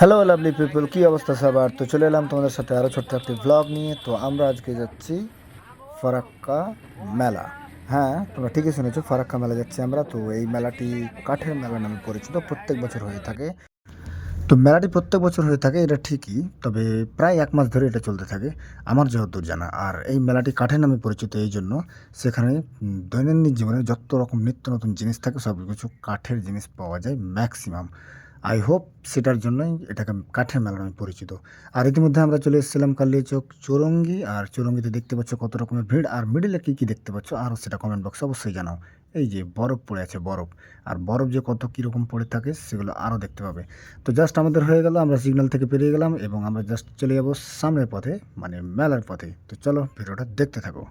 Hello lovely people কী অবস্থা সবার? তো চলে এলাম তোমাদের সাথে আরও ছোট্ট একটি ব্লগ নিয়ে। তো আমরা আজকে যাচ্ছি ফারাক্কা মেলা। হ্যাঁ তোমরা ঠিকই শুনেছো, ফারাক্কা মেলা যাচ্ছি আমরা। তো এই মেলাটি কাঠের মেলা নামে পরিচিত, প্রত্যেক বছর হয়ে থাকে। তো মেলাটি প্রত্যেক বছর হয়ে থাকে, এটা ঠিকই, তবে প্রায় এক মাস ধরে এটা চলতে থাকে, আমার যতদূর জানা। আর এই মেলাটি কাঠের নামে পরিচিত এই জন্য সেখানে দৈনন্দিন জীবনে যত রকম নিত্য নতুন জিনিস থাকে সব কিছু কাঠের জিনিস পাওয়া যায় ম্যাক্সিমাম আই হোপ সেটার জন্যই এটাকে কাঠের মেলা নামে পরিচিত। আর ইতিমধ্যে আমরা চলে এসেছিলাম কালিয়াচক চৌরঙ্গি, আর চৌরঙ্গিতে দেখতে পাচ্ছ কত রকমের ভিড়, আর মিডিলে কী কী দেখতে পাচ্ছ আরও সেটা কমেন্ট বক্সে অবশ্যই জানাও। এই যে বরফ পড়ে আছে, বরফ। আর বরফ যে কত কীরকম পড়ে থাকে সেগুলো আরও দেখতে পাবে। তো জাস্ট আমাদের হয়ে গেল, আমরা সিগন্যাল থেকে পেরিয়ে গেলাম এবং আমরা জাস্ট চলে যাব সামনের পথে মানে মেলার পথে। তো চলো ভিডিওটা দেখতে থাকো।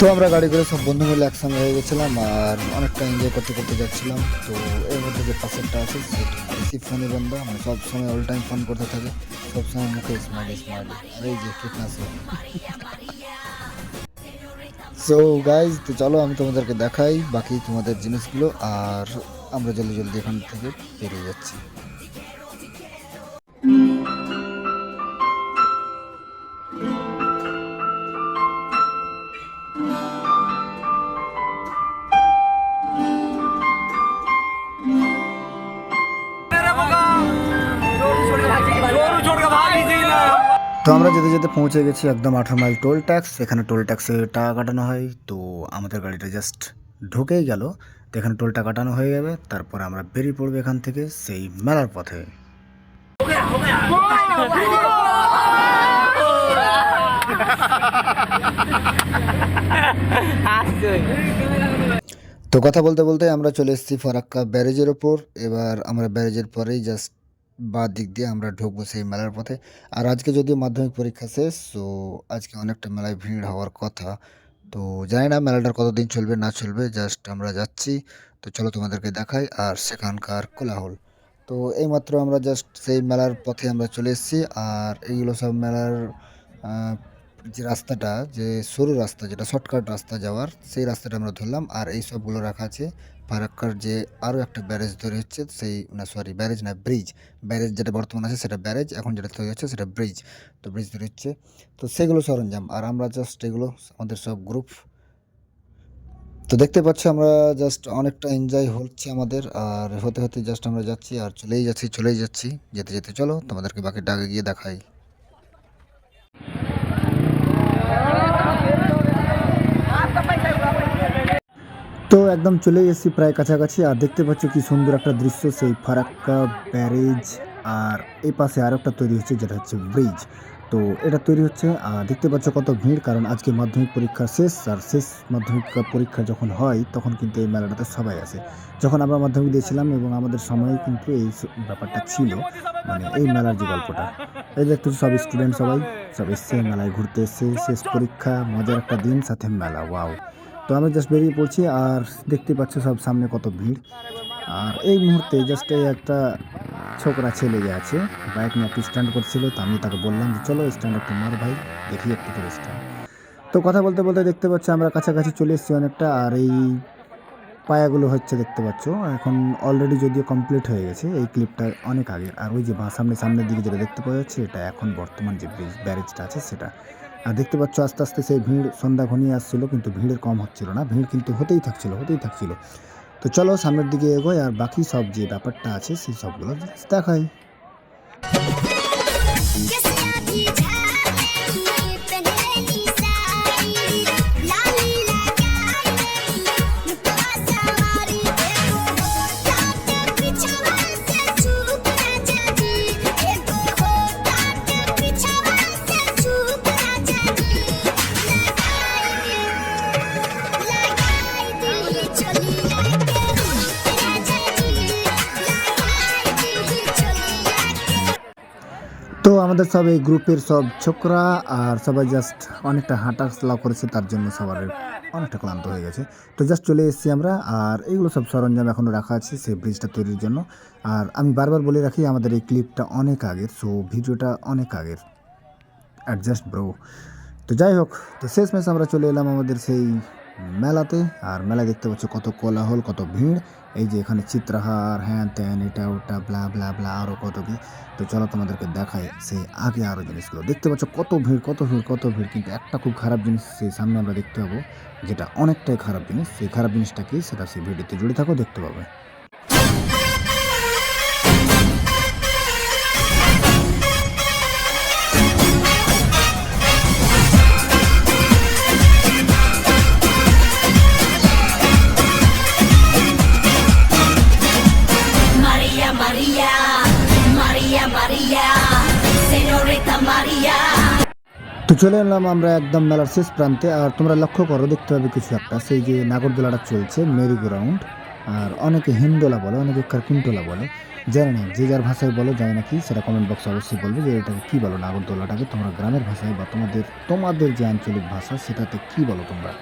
তো আমরা গাড়ি করে সব বন্ধু মিলে একসঙ্গে হয়ে গেছিলাম আর অনেকটা এনজয় করতে করতে যাচ্ছিলাম। তো এর মধ্যে যে পাশেরটা আছে, সেটা বেশি ফানি বন্ধা। মানে সবসময় অল টাইম ফোন করতে থাকে। সব সময় মুখে স্মাইলি স্মাইলি এই যে কীটনাশক সো গাইজ তো চলো আমি তোমাদেরকে দেখাই বাকি তোমাদের জিনিসগুলো, আর আমরা জলদি জলদি এখান থেকে বেরিয়ে যাচ্ছি। তো আমরা যেতে যেতে পৌঁছে গেছি একদম আঠারো মাইল টোল ট্যাক্স, এখানে টোল ট্যাক্সে টাকা কাটানো হয়। তো আমাদের গাড়িটা জাস্ট ঢুকেই গেল। তো এখানে টোলটা কাটানো হয়ে যাবে, তারপর আমরা বেরিয়ে পড়ব এখান থেকে সেই মেলার পথে। তো কথা বলতে বলতে আমরা চলে এসেছি ফারাক্কা ব্যারেজের ওপর। এবার আমরা ব্যারেজের পরেই জাস্ট বা দিক দিয়ে আমরা ঢুকবো সেই মেলার পথে। আর আজকে যদি মাধ্যমিক পরীক্ষা শেষ, তো আজকে অনেকটা মেলায় ভিড় হওয়ার কথা। তো জানি না মেলাটার কতদিন চলবে, না চলবে জাস্ট আমরা যাচ্ছি। তো চলো তোমাদেরকে দেখাই, আর সেখানকার কোলাহল। তো এইমাত্র আমরা জাস্ট সেই মেলার পথে আমরা চলে এসেছি, আর এইগুলো সব মেলার যে রাস্তাটা, যে সরু রাস্তা, যেটা শর্টকাট রাস্তা যাওয়ার, সেই রাস্তাটা আমরা ধরলাম। আর এই সবগুলো রাখা আছে। ফারাক্কার যে আরও একটা ব্যারেজ তৈরি হচ্ছে, সেই, না সরি ব্যারেজ না, ব্রিজ। ব্যারেজ যেটা বর্তমান আছে, সেটা ব্যারেজ। এখন যেটা তৈরি হচ্ছে, সেটা ব্রিজ। তো ব্রিজ তৈরি হচ্ছে। তো সেগুলো সরঞ্জাম। আর আমরা জাস্ট এগুলো, আমাদের সব গ্রুপ তো দেখতে পাচ্ছি আমরা জাস্ট অনেকটা এনজয় হচ্ছে আমাদের। আর হতে হতে জাস্ট আমরা যাচ্ছি আর চলেই যাচ্ছি চলেই যাচ্ছি। যেতে যেতে চলো, তোমাদেরকে বাকি ডাকে গিয়ে দেখাই। তো একদম চলে এসেছি প্রায় কাছাকাছি, আর দেখতে পাচ্ছ কি সুন্দর একটা দৃশ্য, সেই ফারাক্কা ব্যারেজ, আর এই পাশে আর একটা তৈরি হচ্ছে যেটা হচ্ছে ব্রিজ। তো এটা তৈরি হচ্ছে, আর দেখতে পাচ্ছ কত ভিড়, কারণ আজকে মাধ্যমিক পরীক্ষা শেষ, আর শেষ মাধ্যমিক পরীক্ষা যখন হয়, তখন কিন্তু এই মেলাটাতে সবাই আসে। যখন আমরা মাধ্যমিক দিয়েছিলাম এবং আমাদের সময়ে কিন্তু এই ব্যাপারটা ছিল মানে এই মেলার যে গল্পটা। এই একটু সব স্টুডেন্ট সবাই, সব এসছে, মেলায় ঘুরতে এসছে, শেষ পরীক্ষা, মজার একটা দিন, সাথে মেলা, ওয়াও। তো আমি জাস্ট বেরিয়ে পড়ছি আর দেখতে পাচ্ছ সব সামনে কত ভিড়। আর এই মুহূর্তে জাস্ট এই একটা ছোকরা ছেলে যে আছে বাইক নিয়ে একটু স্ট্যান্ড করছিল, তো আমি তাকে বললাম যে, চলো স্ট্যান্ড একটু মার ভাই, দেখি একটু করে স্ট্যান্ড তো কথা বলতে বলতে দেখতে পাচ্ছি আমরা কাছাকাছি চলে এসেছি অনেকটা, আর এই পায়াগুলো হচ্ছে দেখতে পাচ্ছ, এখন অলরেডি যদিও কমপ্লিট হয়ে গেছে, এই ক্লিপটা অনেক আগের। আর ওই যে সামনে সামনের দিকে যেটা দেখতে পাওয়া যাচ্ছে, এটা এখন বর্তমান যে ব্রিজ ব্যারেজটা আছে, সেটা। দেখতে পাচ্ছ, আস্তে আস্তে সেই ভিড়, সন্ধ্যা ঘনিয়ে আসছিল, কিন্তু ভিড়ের কম হচ্ছিল না। ভিড় কিন্তু হতেই থাকছিল হতেই থাকছিল। তো চলো সামনের দিকে এগোয় আর বাকি সব যে ব্যাপারটা আছে, সেই সবগুলো দেখাই আমাদের সব এই গ্রুপের সব ছোকরা আর সবাই জাস্ট অনেকটা হাঁটাচলা করেছে, তার জন্য সবার অনেকটা ক্লান্ত হয়ে গেছে। তো জাস্ট চলে এসেছি আমরা, আর এইগুলো সব সরঞ্জাম এখনও রাখা আছে সেই ব্রিজটা তৈরির জন্য। আর আমি বারবার বলে রাখি, আমাদের এই ক্লিপটা অনেক আগের সো ভিডিওটা অনেক আগের। অ্যাডজাস্ট ব্রো তো যাই হোক, তো শেষমেশ আমরা চলে এলাম আমাদের সেই মেলাতে, আর মেলায় দেখতে পাচ্ছ কত কোলাহল, কত ভিড়। এই যে এখানে চিত্রাহার, হ্যান ত্যান, এটা ওটা ব্লা ব্লা ব্লা আরও কত কি। তো চলো তোমাদেরকে দেখায় সেই আগে আরও জিনিসগুলো। দেখতে পাচ্ছ কত ভিড় কত ভিড় কত ভিড়, কিন্তু একটা খুব খারাপ জিনিস সেই সামনে আমরা দেখতে পাবো, যেটা অনেকটাই খারাপ জিনিস। সেই খারাপ জিনিসটা কি? সেটা সেই ভিডিওতে জুড়ে থাকো, দেখতে পাবে। চলে এলাম আমরা একদম মেলার শেষ প্রান্তে, আর তোমরা লক্ষ্য করো, দেখতে পাবে কিছু একটা। সেই যে নাগরদোলাটা চলছে মেরি গ্রাউন্ড আর অনেকে হিন্দোলা বলে, অনেকে কার্কুন্টোলা বলে। জানি না, যে যার ভাষায় বলো, জানি না কি, সেটা কমেন্ট বক্সে অবশ্যই বলবে যে এটাকে কী বলো নাগরদোলাটাকে, তোমরা গ্রামের ভাষায় বা তোমাদের তোমাদের যে আঞ্চলিক ভাষা, সেটাতে কী বলো তোমরা?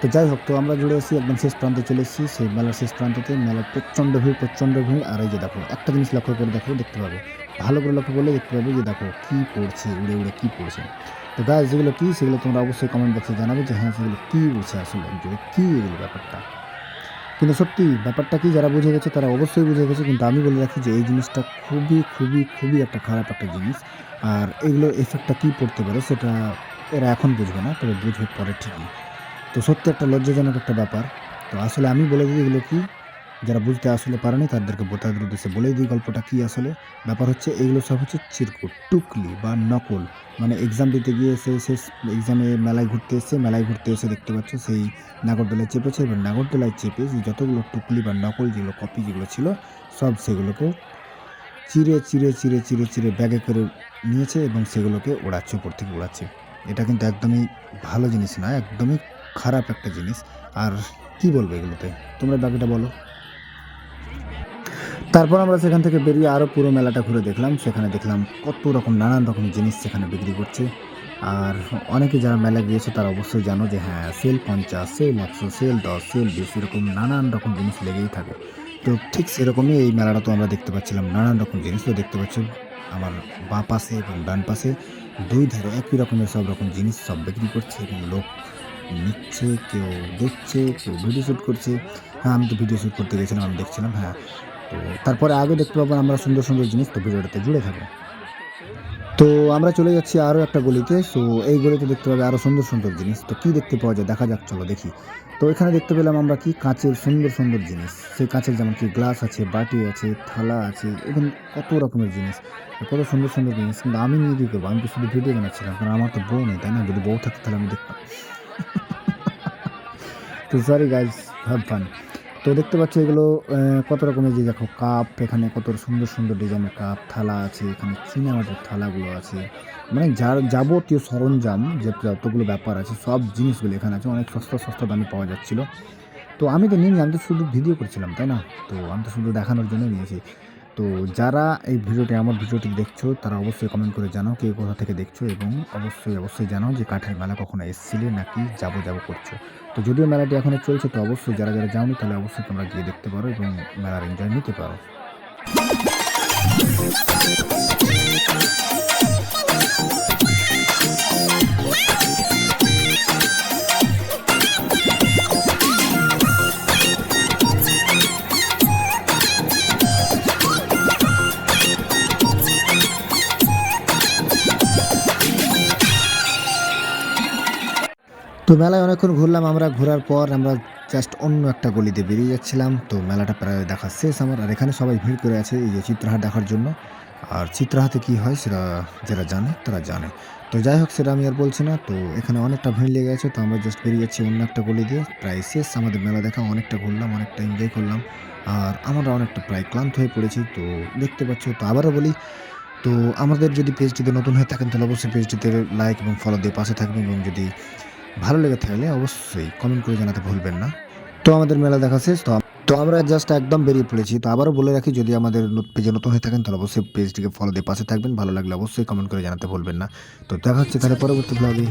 তো যাই হোক, তো আমরা জুড়ে এসেছি একদম শেষ প্রান্তে চলে এসেছি। সেই মেলার শেষ প্রান্ততে মেলার প্রচণ্ড ভিড় প্রচণ্ড ভিড়। আর এই যে দেখো, একটা জিনিস লক্ষ্য করে দেখো, দেখতে পাবে। ভালো করে লক্ষ্য করলে দেখতে পাবে যে দেখো, কী পড়ছে, উড়ে উড়ে কী পড়ছে। তো গাছ যেগুলো কী? সেগুলো তোমরা অবশ্যই কমেন্ট বক্সে জানাবে যে হ্যাঁ সেগুলো কী উড়ছে আসলে? যে কী এগুলো ব্যাপারটা? কিন্তু সত্যি, ব্যাপারটা কি যারা বুঝে গেছে, তারা অবশ্যই বুঝে গেছে। কিন্তু আমি বলে রাখি যে, এই জিনিসটা খুবই খুবই খুবই একটা খারাপ একটা জিনিস। আর এগুলোর এফেক্টটা কী পড়তে পারে, সেটা এরা এখন বুঝবে না, তবে বুঝবে পরে ঠিকই। তো সত্যি একটা লজ্জাজনক একটা ব্যাপার। তো আসলে আমি বলে দিই এগুলো কি। যারা বুঝতে আসলে পারেনি, তাদেরকে তাদের উদ্দেশ্যে বলেই দিই গল্পটা কী আসলে। ব্যাপার হচ্ছে, এগুলো সব হচ্ছে চিরকুট, টুকলি বা নকল। মানে এক্সাম দিতে গিয়ে সে শেষ এক্সামে মেলায় ঘুরতে এসে, মেলায় ঘুরতে এসে দেখতে পাচ্ছ সেই নাগরদোলায় চেপেছে। এবার নাগরদোলায় চেপে যতগুলো টুকলি বা নকল যেগুলো কপি যেগুলো ছিল, সব সেগুলোকে চিরে চিরে চিরে চিরে চিরে ব্যাগে করে নিয়েছে এবং সেগুলোকে ওড়াচ্ছে, উপর থেকে ওড়াচ্ছে। এটা কিন্তু একদমই ভালো জিনিস নয়, একদমই খারাপ একটা জিনিস। আর কি বলব এগুলোতে? তোমরা বাকিটা বলো। তারপর আমরা সেখান থেকে বেরিয়ে আরও পুরো মেলাটা ঘুরে দেখলাম। সেখানে দেখলাম কত রকম নানান রকম জিনিস সেখানে বিক্রি করছে। আর অনেকে যারা মেলা গিয়েছে তারা অবশ্যই জানো যে হ্যাঁ সেল পঞ্চাশ, সেল একশো, সেল দশ, সেল বিশ এরকম নানান রকম জিনিস লেগেই থাকে। তো ঠিক সেরকমই এই মেলাটা তো আমরা দেখতে পাচ্ছিলাম, নানান রকম জিনিস তো দেখতে পাচ্ছি। আমার বাঁ পাশে এবং ডান পাশে দুই ধারে একই রকমের সব রকম জিনিস সব বিক্রি করছে এবং লোক নিচ্ছে, কেউ দেখছে, কেউ ভিডিও শ্যুট করছে। হ্যাঁ আমি তো ভিডিও শ্যুট করতে গেছিলাম, আমি দেখছিলাম হ্যাঁ তো তারপরে আগে দেখতে পাবো আমরা সুন্দর সুন্দর জিনিস তো ভিডিওটাতে জুড়ে থাকো তো আমরা চলে যাচ্ছি আরও একটা গলিতে সো এই গলিতে দেখতে পাবে আরও সুন্দর সুন্দর জিনিস। তো কি দেখতে পাওয়া যায়? দেখা যাক, চলো দেখি। তো এখানে দেখতে পেলাম আমরা কি? কাঁচের সুন্দর সুন্দর জিনিস। সেই কাঁচের যেমন কি গ্লাস আছে, বাটি আছে, থালা আছে এবং কত রকমের জিনিস। কত সুন্দর সুন্দর জিনিস। কিন্তু আমি নিয়ে কী করব? আমি তো শুধু ভিডিও বানাচ্ছিলাম, কারণ আমার তো বউ নেই, তাই না? যদি বউ থাকতো তাহলে আমি দেখতাম। তো সরি গাইজ হ্যাভ ফান তো দেখতে পাচ্ছ এগুলো কত রকমের যে দেখো কাপ এখানে কত সুন্দর সুন্দর ডিজাইনের কাপ থালা আছে, এখানে চিনামাটির থালাগুলো আছে। মানে যার যাবতীয় সরঞ্জাম, যে যতগুলো ব্যাপার আছে, সব জিনিসগুলো এখানে আছে, অনেক সস্তা সস্তা দামে পাওয়া যাচ্ছিল। তো আমি তো নিইনি আমি তো শুধু ভিডিও করছিলাম, তাই না? তো আমি তো শুধু দেখানোর জন্য নিয়েছি। তো যারা এই ভিডিওটি, আমার ভিডিওটি দেখছ, তারা অবশ্যই কমেন্ট করে জানাও কে কোথা থেকে দেখছ এবং অবশ্যই অবশ্যই জানাও যে কাঠের মেলা কখনো এসছিলে নাকি যাব যাব করছ। তো যদিও মেলাটি এখনও চলছে, তো অবশ্যই যারা যারা যাওনি তাহলে অবশ্যই তোমরা গিয়ে দেখতে পারো এবং মেলার এনজয় নিতে পারো। তো মেলায় অনেকক্ষণ ঘুরলাম, আমরা ঘোরার পর আমরা জাস্ট অন্য একটা গলিতে বেরিয়ে যাচ্ছিলাম। তো মেলাটা প্রায় দেখা শেষ আমার, আর এখানে সবাই ভিড় করে আছে এই যে চিত্রহাট দেখার জন্য। আর চিত্রহাটে কী হয় সেটা যারা জানে তারা জানে। তো যাই হোক, সেটা আমি আর বলছি না। তো এখানে অনেকটা ভিড় লেগে গেছে তো আমরা জাস্ট বেরিয়ে যাচ্ছি অন্য একটা গলি দিয়ে। প্রায় শেষ আমাদের মেলা দেখা, অনেকটা ঘুরলাম, অনেকটা এনজয় করলাম। আর আমরা অনেকটা প্রায় ক্লান্ত হয়ে পড়েছি, তো দেখতে পাচ্ছ, তো আবারও বলি, তো আমাদের যদি পেজটিতে নতুন হয়ে থাকেন, তাহলে অবশ্যই পেজটিতে লাইক এবং ফলো দিয়ে পাশে থাকবেন। এবং যদি ভালো লেগে থাকলে অবশ্যই কমেন্ট করে জানাতে ভুলবেন না। তো আমাদের মেলা দেখা শেষ। তো তো আমরা জাস্ট একদম বেরিয়ে পড়েছি। তো আবারও বলে রাখি, যদি আমাদের পেজে নতুন হয়ে থাকেন, তাহলে অবশ্যই পেজটিকে ফলো দিয়ে পাশে থাকবেন। ভালো লাগলে অবশ্যই কমেন্ট করে জানাতে ভুলবেন না। তো দেখা হচ্ছে তাহলে পরবর্তী ব্লগে